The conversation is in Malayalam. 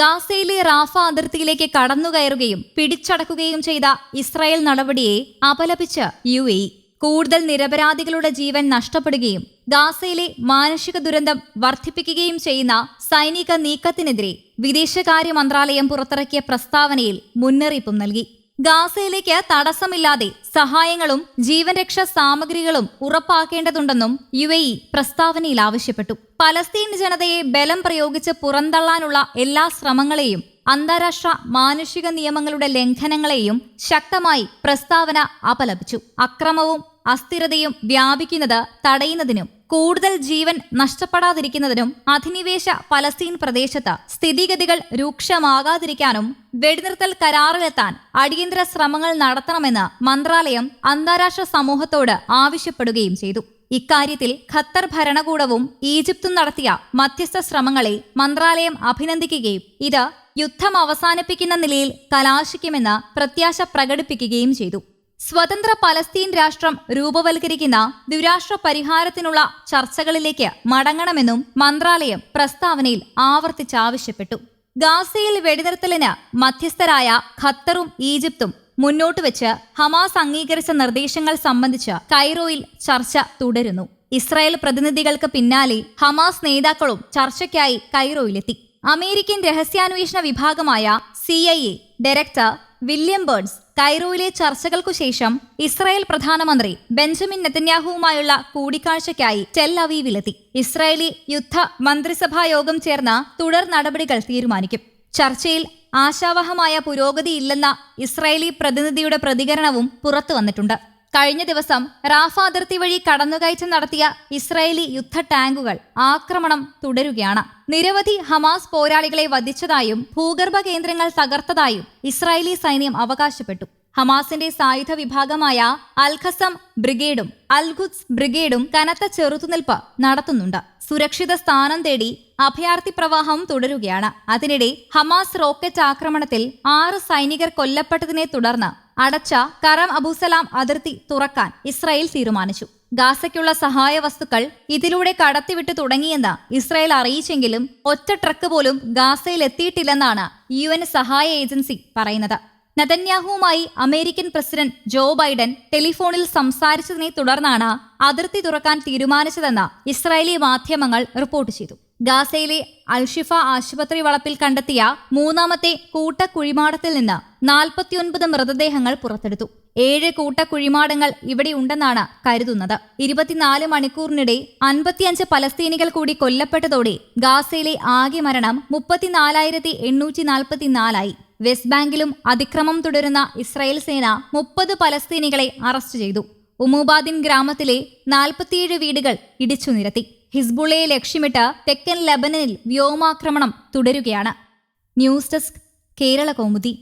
ഗാസയിലെ റാഫ അതിർത്തിയിലേക്ക് കടന്നുകയറുകയും പിടിച്ചടക്കുകയും ചെയ്ത ഇസ്രായേൽ നടപടിയെ അപലപിച്ച് യു എ കൂടുതൽ നിരപരാധികളുടെ ജീവൻ നഷ്ടപ്പെടുകയും ഗാസയിലെ മാനുഷിക ദുരന്തം വർദ്ധിപ്പിക്കുകയും ചെയ്യുന്ന സൈനിക നീക്കത്തിനെതിരെ വിദേശകാര്യ മന്ത്രാലയം പുറത്തിറക്കിയ പ്രസ്താവനയിൽ മുന്നറിയിപ്പും നൽകി. ഗാസയിലേക്ക് തടസ്സമില്ലാതെ സഹായങ്ങളും ജീവൻ രക്ഷാ സാമഗ്രികളും ഉറപ്പാക്കേണ്ടതുണ്ടെന്നും യു എ ഇ പ്രസ്താവനയിൽ ആവശ്യപ്പെട്ടു. പലസ്തീൻ ജനതയെ ബലം പ്രയോഗിച്ച് പുറന്തള്ളാനുള്ള എല്ലാ ശ്രമങ്ങളെയും അന്താരാഷ്ട്ര മാനുഷിക നിയമങ്ങളുടെ ലംഘനങ്ങളെയും ശക്തമായി പ്രസ്താവന അപലപിച്ചു. അക്രമവും അസ്ഥിരതയും വ്യാപിക്കുന്നത് തടയുന്നതിനും കൂടുതൽ ജീവൻ നഷ്ടപ്പെടാതിരിക്കുന്നതിനും അധിനിവേശ പലസ്തീൻ പ്രദേശത്ത് സ്ഥിതിഗതികൾ രൂക്ഷമാകാതിരിക്കാനും വെടിനിർത്തൽ കരാറിലെത്താൻ അടിയന്തര ശ്രമങ്ങൾ നടത്തണമെന്ന് മന്ത്രാലയം അന്താരാഷ്ട്ര സമൂഹത്തോട് ആവശ്യപ്പെടുകയും ചെയ്തു. ഇക്കാര്യത്തിൽ ഖത്തർ ഭരണകൂടവും ഈജിപ്തും നടത്തിയ മധ്യസ്ഥ ശ്രമങ്ങളെ മന്ത്രാലയം അഭിനന്ദിക്കുകയും ഇത് യുദ്ധം അവസാനിപ്പിക്കുന്ന നിലയിൽ കലാശിക്കുമെന്ന് പ്രത്യാശ പ്രകടിപ്പിക്കുകയും ചെയ്തു. സ്വതന്ത്ര പലസ്തീൻ രാഷ്ട്രം രൂപവൽക്കരിക്കുന്ന ദ്വിരാഷ്ട്ര പരിഹാരത്തിനുള്ള ചർച്ചകളിലേക്ക് മടങ്ങണമെന്നും മന്ത്രാലയം പ്രസ്താവനയിൽ ആവർത്തിച്ചാവശ്യപ്പെട്ടു. ഗാസയിൽ വെടിനിർത്തലിന് മധ്യസ്ഥരായ ഖത്തറും ഈജിപ്തും മുന്നോട്ട് വെച്ച് ഹമാസ് അംഗീകരിച്ച നിർദ്ദേശങ്ങൾ സംബന്ധിച്ച് കൈറോയിൽ ചർച്ച തുടരുന്നു. ഇസ്രായേൽ പ്രതിനിധികൾക്ക് പിന്നാലെ ഹമാസ് നേതാക്കളും ചർച്ചയ്ക്കായി കൈറോയിലെത്തി. അമേരിക്കൻ രഹസ്യാന്വേഷണ വിഭാഗമായ സി ഡയറക്ടർ വില്യം ബേൺസ് കൈറോയിലെ ചർച്ചകൾക്കു ശേഷം ഇസ്രായേൽ പ്രധാനമന്ത്രി ബെഞ്ചമിൻ നെതന്യാഹുവുമായുള്ള കൂടിക്കാഴ്ചയ്ക്കായി ടെൽ അവീവിലെത്തി. ഇസ്രായേലി യുദ്ധ മന്ത്രിസഭാ യോഗം ചേർന്ന തുടർ നടപടികൾ തീരുമാനിക്കും. ചർച്ചയിൽ ആശാവഹമായ പുരോഗതിയില്ലെന്ന ഇസ്രായേലി പ്രതിനിധിയുടെ പ്രതികരണവും പുറത്തു വന്നിട്ടുണ്ട്. കഴിഞ്ഞ ദിവസം റാഫ അതിർത്തി വഴി കടന്നുകയറ്റം നടത്തിയ ഇസ്രായേലി യുദ്ധ ടാങ്കുകൾ ആക്രമണം തുടരുകയാണ്. നിരവധി ഹമാസ് പോരാളികളെ വധിച്ചതായും ഭൂഗർഭ കേന്ദ്രങ്ങൾ തകർത്തതായും ഇസ്രായേലി സൈന്യം അവകാശപ്പെട്ടു. ഹമാസിന്റെ സായുധ വിഭാഗമായ അൽഖസം ബ്രിഗേഡും അൽഖുദ്സ് ബ്രിഗേഡും കനത്ത ചെറുത്തുനിൽപ്പ് നടത്തുന്നുണ്ട്. സുരക്ഷിത സ്ഥാനം തേടി അഭയാർത്ഥി പ്രവാഹം തുടരുകയാണ്. അതിനിടെ ഹമാസ് റോക്കറ്റ് ആക്രമണത്തിൽ ആറ് സൈനികർ കൊല്ലപ്പെട്ടതിനെ തുടർന്ന് അടച്ച കറം അബുസലാം അതിർത്തി തുറക്കാൻ ഇസ്രായേൽ തീരുമാനിച്ചു. ഗാസയ്ക്കുള്ള സഹായ വസ്തുക്കൾ ഇതിലൂടെ കടത്തിവിട്ടു തുടങ്ങിയെന്ന് ഇസ്രായേൽ അറിയിച്ചെങ്കിലും ഒറ്റ ട്രക്ക് പോലും ഗാസയിൽ എത്തിയിട്ടില്ലെന്നാണ് യു എൻ സഹായ ഏജൻസി പറയുന്നത്. നതന്യാഹുവുമായി അമേരിക്കൻ പ്രസിഡന്റ് ജോ ബൈഡൻ ടെലിഫോണിൽ സംസാരിച്ചതിനെ തുടർന്നാണ് അതിർത്തി തുറക്കാൻ തീരുമാനിച്ചതെന്ന് ഇസ്രായേലി മാധ്യമങ്ങൾ റിപ്പോർട്ട് ചെയ്തു. ഗാസയിലെ അൽഷിഫ ആശുപത്രി വളപ്പിൽ കണ്ടെത്തിയ മൂന്നാമത്തെ കൂട്ടക്കുഴിമാടത്തിൽ നിന്ന് നാൽപ്പത്തിയൊൻപത് മൃതദേഹങ്ങൾ പുറത്തെടുത്തു. ഏഴ് കൂട്ടക്കുഴിമാടങ്ങൾ ഇവിടെ ഉണ്ടെന്നാണ് കരുതുന്നത്. ഇരുപത്തിനാല് മണിക്കൂറിനിടെ അൻപത്തിയഞ്ച് പലസ്തീനികൾ കൂടി കൊല്ലപ്പെട്ടതോടെ ഗാസയിലെ ആകെ മരണം മുപ്പത്തിനാലായിരത്തി എണ്ണൂറ്റി നാൽപ്പത്തിനാലായി വെസ്റ്റ് ബാങ്കിലും അതിക്രമം തുടരുന്ന ഇസ്രായേൽ സേന മുപ്പത് പലസ്തീനികളെ അറസ്റ്റ് ചെയ്തു. ഉമുബാദിൻ ഗ്രാമത്തിലെ നാൽപ്പത്തിയേഴ് വീടുകൾ ഇടിച്ചു നിരത്തി. ഹിസ്ബുള്ളയെ ലക്ഷ്യമിട്ട് തെക്കൻ ലബനനിൽ വ്യോമാക്രമണം തുടരുകയാണ്. News desk Kerala Kaumudi